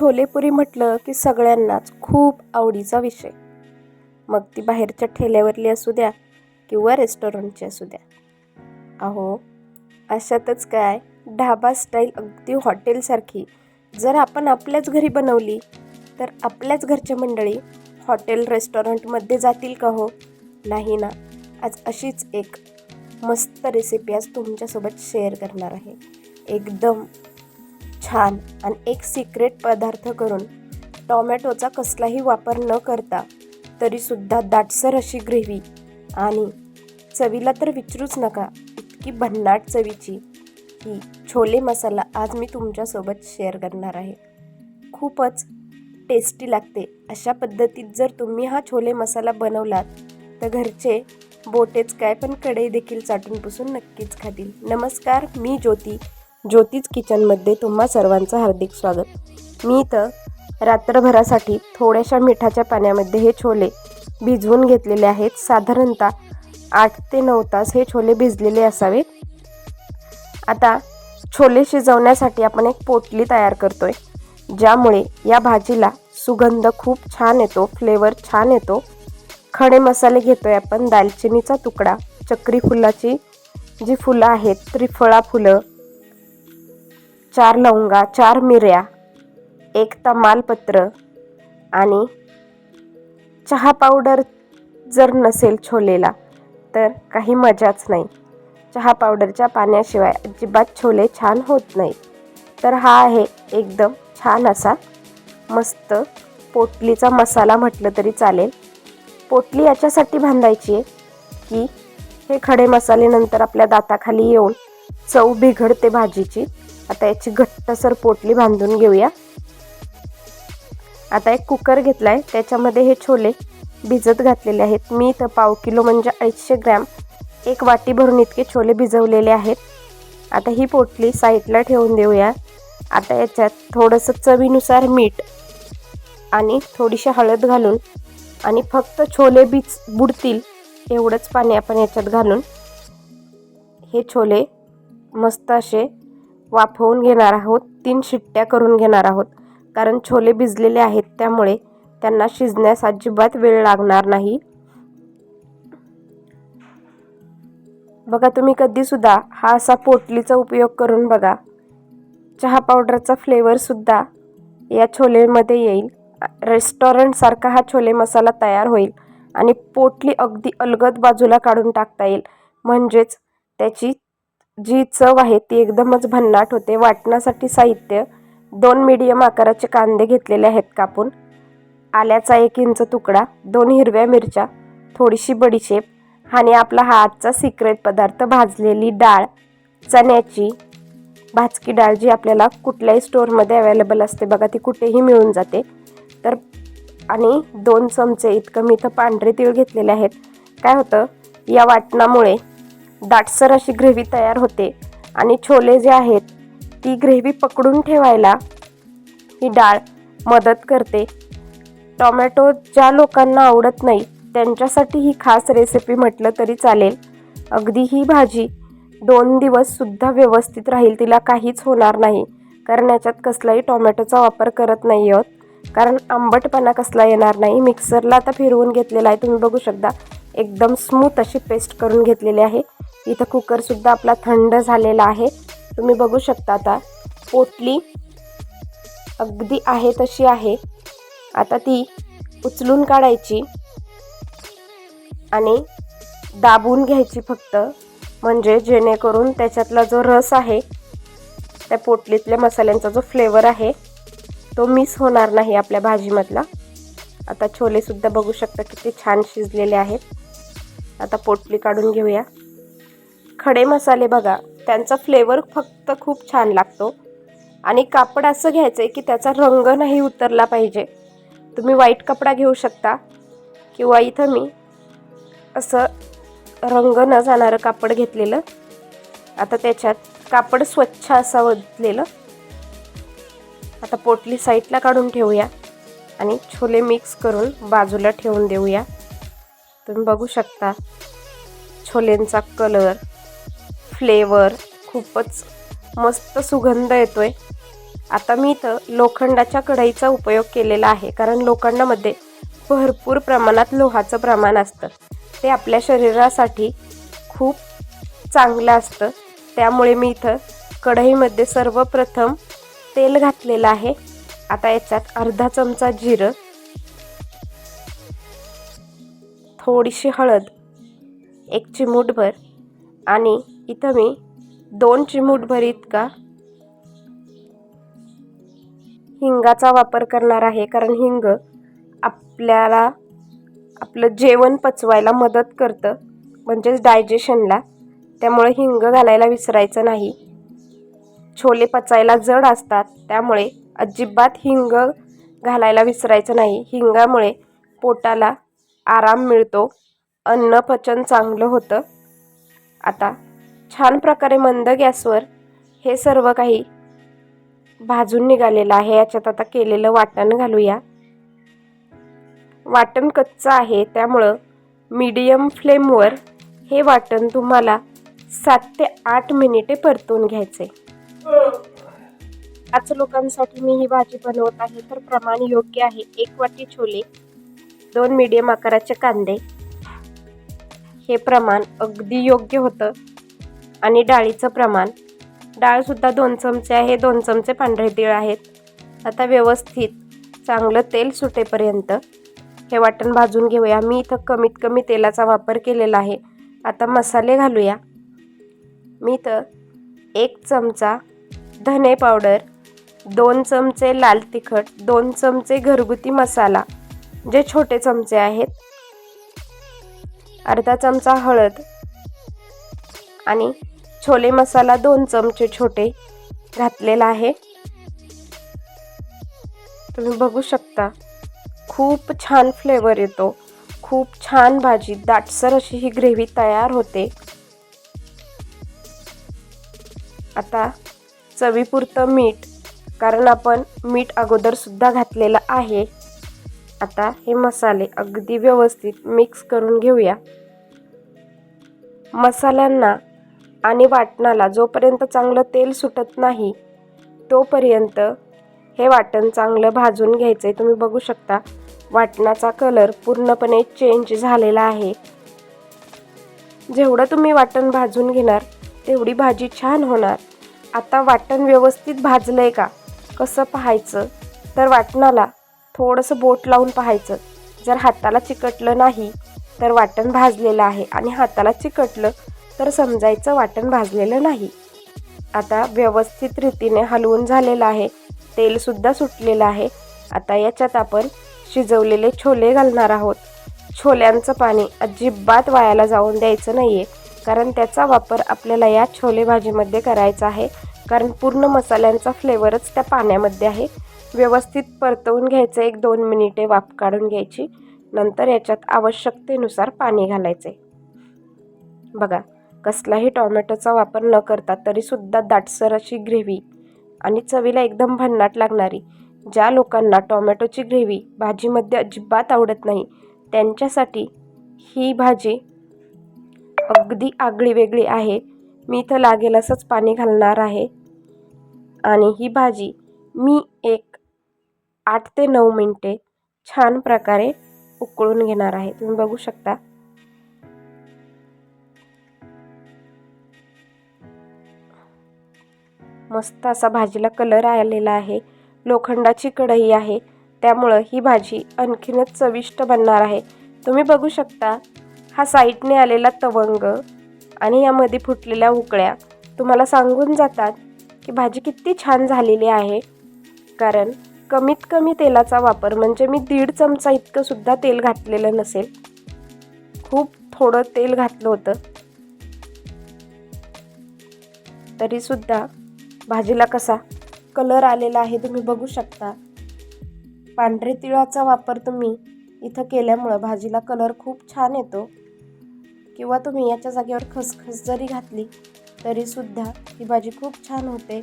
छोलेपुरी म्हटलं की सगळ्यांनाच खूप आवडीचा विषय. मग ती बाहेरच्या ठेल्यावरली असू द्या किंवा रेस्टॉरंटची असू द्या. अहो अशातच काय? ढाबा स्टाईल अगदी हॉटेलसारखी. जर आपण आपल्याच घरी बनवली तर आपल्याच घरच्या मंडळी हॉटेल रेस्टॉरंटमध्ये जातील का हो? नाही ना. आज अशीच एक मस्त रेसिपी आज तुमच्यासोबत शेअर करणार आहे. एकदम छान आणि एक सिक्रेट पदार्थ करून टॉमॅटोचा कसलाही वापर न करता तरीसुद्धा दाटसर अशी ग्रेव्ही आणि चवीला तर विचारूच नका इतकी भन्नाट चवीची ही छोले मसाला आज मी तुमच्यासोबत शेअर करणार आहे. खूपच टेस्टी लागते. अशा पद्धतीत जर तुम्ही हा छोले मसाला बनवलात तर घरचे बोटेच काय पण कढई देखील चाटून पुसून नक्कीच खातील. नमस्कार मी ज्योती. ज्योतीज किचनमध्ये तुम्हा सर्वांचं हार्दिक स्वागत. मी इथं रात्रभरासाठी थोड्याशा मिठाच्या पाण्यामध्ये हे छोले भिजवून घेतलेले आहेत. साधारणतः आठ ते नऊ तास हे छोले भिजलेले असावेत. आता छोले शिजवण्यासाठी आपण एक पोटली तयार करतो आहे ज्यामुळे या भाजीला सुगंध खूप छान येतो फ्लेवर छान येतो. खडे मसाले घेतो आहे आपण दालचिनीचा तुकडा चक्री फुलाची जी फुलं आहेत त्रिफळा फुलं चार लवंगा चार मिऱ्या एक तमालपत्र आणि चहा पावडर जर नसेल छोलेला तर काही मजाच नाही. चहा पावडरच्या पाण्याशिवाय अजिबात छोले छान होत नाही. तर हा आहे एकदम छान असा मस्त पोटलीचा मसाला म्हटलं तरी चालेल. पोटली याच्यासाठी बांधायची आहे की हे खडे मसाले नंतर आपल्या दाताखाली येऊन चव बिघडते भाजीची. आता याची घट्टसर पोटली बांधून घेऊया. आता एक कुकर घेतला आहे त्याच्यामध्ये हे छोले भिजत घातलेले आहेत. मी इथं पाव किलो म्हणजे अडीचशे ग्रॅम एक वाटी भरून इतके छोले भिजवलेले आहेत. आता ही पोटली साईडला ठेवून देऊया. आता याच्यात थोडंसं चवीनुसार मीठ आणि थोडीशी हळद घालून आणि फक्त छोले बीज बुडतील एवढंच पाणी आपण याच्यात घालून. हे छोले मस्त असे वाफवून घेणार आहोत तीन शिट्ट्या करून घेणार आहोत. कारण छोले भिजलेले आहेत त्यामुळे त्यांना शिजण्यास अजिबात वेळ लागणार नाही. बघा तुम्ही कधीसुद्धा हा असा पोटलीचा उपयोग करून बघा. चहा पावडरचा फ्लेवरसुद्धा या छोलेमध्ये येईल. रेस्टॉरंटसारखा हा छोले मसाला तयार होईल आणि पोटली अगदी अलगद बाजूला काढून टाकता येईल. म्हणजेच त्याची जी चव आहे ती एकदमच भन्नाट होते. वाटण्यासाठी साहित्य दोन मीडियम आकाराचे कांदे घेतलेले आहेत कापून. आल्याचा एक इंच तुकडा दोन हिरव्या मिरच्या थोडीशी बडीशेप आणि आपला हा आजचा सिक्रेट पदार्थ भाजलेली डाळ चण्याची भाजकी डाळ जी आपल्याला कुठल्याही स्टोअरमध्ये अवेलेबल असते. बघा ती कुठेही मिळून जाते. तर आणि दोन चमचे इतकं मी इथं पांढरे तीळ घेतलेले आहेत. काय होतं? या वाटणामुळे दाटसर अशी ग्रेव्ही तयार होते. आणि छोले जे आहेत ती ग्रेव्ही पकडून ठेवायला ही डाळ मदत करते. टॉमॅटो ज्या लोकांना आवडत नाही त्यांच्यासाठी ही खास रेसिपी म्हटलं तरी चालेल. अगदी ही भाजी दोन दिवससुद्धा व्यवस्थित राहील तिला काहीच होणार नाही. कारण याच्यात कसलाही टॉमॅटोचा वापर करत नाही आहोत. कारण आंबटपणा कसला येणार नाही. मिक्सरला आता फिरवून घेतलेला आहे तुम्ही बघू शकता. एकदम स्मूथ अशी पेस्ट करून घेतलेली आहे. इथं कुकरसुद्धा आपला थंड झालेला आहे. तुम्ही बघू शकता आता पोटली अगदी आहे तशी आहे. आता ती उचलून काढायची आणि दाबून घ्यायची फक्त म्हणजे जेणेकरून त्याच्यातला जो रस आहे त्या पोटलीतल्या मसाल्यांचा जो फ्लेवर आहे तो मिस होणार नाही आपल्या भाजीमधला. आता छोलेसुद्धा बघू शकता किती छान शिजलेले आहेत. आता पोटली काढून घेऊया. खडे मसाले बघा त्यांचा फ्लेवर फक्त खूप छान लागतो. आणि कापड असं घ्यायचं आहे की त्याचा रंग नाही उतरला पाहिजे. तुम्ही वाईट कपडा घेऊ शकता किंवा इथं मी असं रंग न जाणारं कापड घेतलेलं. आता त्याच्यात कापड स्वच्छ असं ओतलेलं. आता पोटली साईडला काढून ठेवूया आणि छोले मिक्स करून बाजूला ठेवून देऊया. तुम्ही बघू शकता छोलेंचा कलर फ्लेवर खूपच मस्त सुगंध येतो आहे आता मी इथं लोखंडाच्या कढईचा उपयोग केलेला आहे कारण लोखंडामध्ये भरपूर प्रमाणात लोहाचं प्रमाण असतं. ते आपल्या शरीरासाठी खूप चांगलं असतं. त्यामुळे मी इथं कढईमध्ये सर्वप्रथम तेल घातलेलं आहे. आता याच्यात अर्धा चमचा जिरं थोडीशी हळद एक चिमूटभर आणि इथं मी दोन चिमूटभर इतका हिंगाचा वापर करणार आहे कारण हिंग आपल्याला आपलं जेवण पचवायला मदत करतं म्हणजेच डायजेशनला त्यामुळे हिंग घालायला विसरायचं नाही. छोले पचायला जड असतात त्यामुळे अजिबात हिंग घालायला विसरायचं नाही. हिंगामुळे पोटाला आराम मिळतो. अन्न पचन चांगलं होतं. आता छान प्रकारे मंद गॅसवर हे सर्व काही भाजून निघालेलं आहे. याच्यात आता केलेलं वाटण घालूया. वाटण कच्चं आहे. त्यामुळं मीडियम फ्लेमवर हे वाटण तुम्हाला सात ते आठ मिनिटे परतून घ्यायचे पाच लोकांसाठी मी ही भाजी बनवत आहे. तर प्रमाण योग्य आहे. एक वाटी छोले दोन मीडियम आकाराचे कांदे. हे प्रमाण अगदी योग्य होतं. आणि डाळीचं प्रमाण. डाळसुद्धा दोन चमचे आहे दोन चमचे पांढरे तीळ आहेत. आता व्यवस्थित चांगलं तेल सुटेपर्यंत हे वाटण भाजून घेऊया. मी इथं कमीत कमी तेलाचा वापर केलेला आहे. आता मसाले घालूया. मी इथं एक चमचा धने पावडर दोन चमचे लाल तिखट दोन चमचे घरगुती मसाला जे छोटे चमचे आहेत. अर्धा चमचा हळद आणि छोले मसाला दोन चमचे छोटे घातलेला आहे. तुम्ही बघू शकता खूप छान फ्लेवर येतो. खूप छान भाजी दाटसर अशी ही ग्रेव्ही तयार होते. आता चवीपुरतं मीठ कारण आपण मीठ अगोदरसुद्धा घातलेलं आहे. आता हे मसाले अगदी व्यवस्थित मिक्स करून घेऊया. मसाल्यांना आणि वाटणाला जोपर्यंत चांगलं तेल सुटत नाही तोपर्यंत हे वाटण चांगलं भाजून घ्यायचं आहे तुम्ही बघू शकता वाटणाचा कलर पूर्णपणे चेंज झालेला आहे. जेवढं तुम्ही वाटण भाजून घेणार तेवढी भाजी छान होणार. आता वाटण व्यवस्थित भाजलं आहे का? कसं पाहायचं? तर वाटणाला थोडंसं बोट लावून पाहायचं. जर हाताला चिकटलं नाही तर वाटण भाजलेलं आहे आणि हाताला चिकटलं तर समजायचं वाटण भाजलेलं नाही. आता व्यवस्थित रीतीने हलवून झालेलं आहे. तेलसुद्धा सुटलेलं आहे. आता याच्यात आपण शिजवलेले छोले घालणार आहोत. छोल्यांचं पाणी अजिबात वायाला जाऊन द्यायचं नाही आहे कारण त्याचा वापर आपल्याला या छोले भाजीमध्ये करायचा आहे. कारण पूर्ण मसाल्यांचा फ्लेवरच त्या पाण्यामध्ये आहे. व्यवस्थित परतवून घ्यायचं एक दोन मिनिटे वाफ काढून घ्यायची. नंतर याच्यात आवश्यकतेनुसार पाणी घालायचे. बघा कसलाही टॉमॅटोचा वापर न करता तरीसुद्धा दाटसर अशी ग्रेव्ही आणि चवीला एकदम भन्नाट लागणारी. ज्या लोकांना टॉमॅटोची ग्रेव्ही भाजीमध्ये अजिबात आवडत नाही त्यांच्यासाठी ही भाजी अगदी आगळी वेगळी आहे. मी इथं लागेल असंच पाणी घालणार आहे. आणि ही भाजी मी एक आठ ते नऊ मिनटे छान प्रकारे उकळून घेणार आहे. तुम्ही बघू शकता. मस्त असा भाजीला कलर आलेला आहे. लोखंडाची कढई आहे. त्यामुळं ही भाजी आणखीनच चविष्ट बनणार आहे. तुम्ही बघू शकता हा साईडने आलेला तवंग आणि यामध्ये फुटलेल्या उकळ्या. तुम्हाला सांगून जातात की भाजी किती छान झालेली आहे. कारण कमीत कमी तेलाचा वापर म्हणजे मी दीड चमचा इतकं सुद्धा तेल घातलेलं नसेल. खूप थोडं तेल घातलं होतं. तरीसुद्धा भाजीला कसा? कलर आलेला आहे तुम्ही बघू शकता. पांढरे तिळाचा वापर तुम्ही इथं केल्यामुळं भाजीला कलर खूप छान येतो. किंवा तुम्ही याच्या जागेवर खसखस जरी घातली तरीसुद्धा ही भाजी खूप छान होते.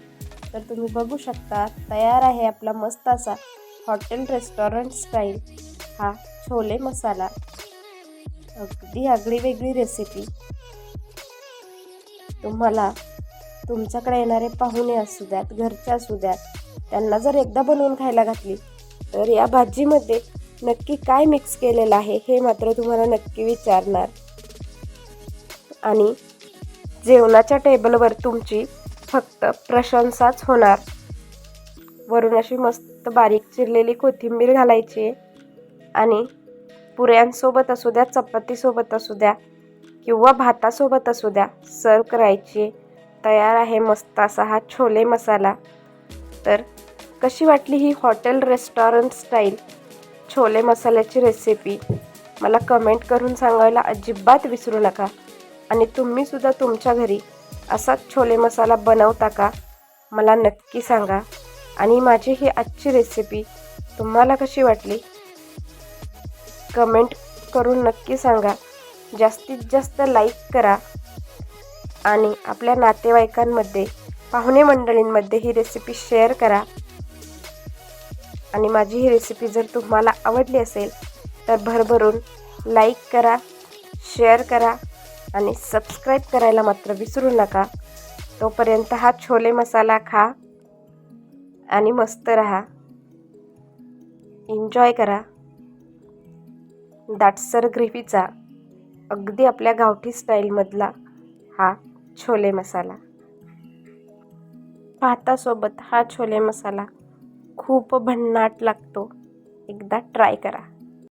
तर तुम्ही बघू शकता तयार आहे आपला मस्त असा हॉटेल रेस्टॉरंट स्टाईल हा छोले मसाला. अगदी आगळी वेगळी रेसिपी. तुम्हाला तुमच्याकडे येणारे पाहुणे असू द्यात घरचे असू द्यात त्यांना जर एकदा बनवून खायला घातली तर या भाजीमध्ये नक्की काय मिक्स केलेलं आहे हे मात्र तुम्हाला नक्की विचारणार. आणि जेवणाच्या टेबलवर तुमची फक्त प्रशंसाच होणार. वरून अशी मस्त बारीक चिरलेली कोथिंबीर घालायची आणि पुऱ्यांसोबत असू द्या चपातीसोबत असू द्या किंवा भातासोबत असू द्या सर्व करायची. तयार आहे मस्त असा हा छोले मसाला. तर कशी वाटली ही हॉटेल रेस्टॉरंट स्टाईल? छोले मसाल्याची रेसिपी मला कमेंट करून सांगायला अजिबात विसरू नका. आणि तुम्हीसुद्धा तुमच्या घरी असाच छोले मसाला बनवता का? मला नक्की सांगा. आणि माझी ही आजची रेसिपी तुम्हाला कशी वाटली? कमेंट करून नक्की सांगा. जास्तीत जास्त लाईक करा. आणि आपल्या नातेवाईकांमध्ये पाहुणे मंडळींमध्ये ही रेसिपी शेअर करा. आणि माझी ही रेसिपी जर तुम्हाला आवडली असेल तर भरभरून लाईक करा शेअर करा आणि सबस्क्राईब करायला मात्र विसरू नका. तोपर्यंत हा छोले मसाला खा आणि मस्त रहा. एन्जॉय करा. दाटसर ग्रेव्हीचा अगदी आपल्या गावठी स्टाईलमधला हा छोले मसाला. भातासोबत हा छोले मसाला खूप भन्नाट लागतो. एकदा ट्राय करा.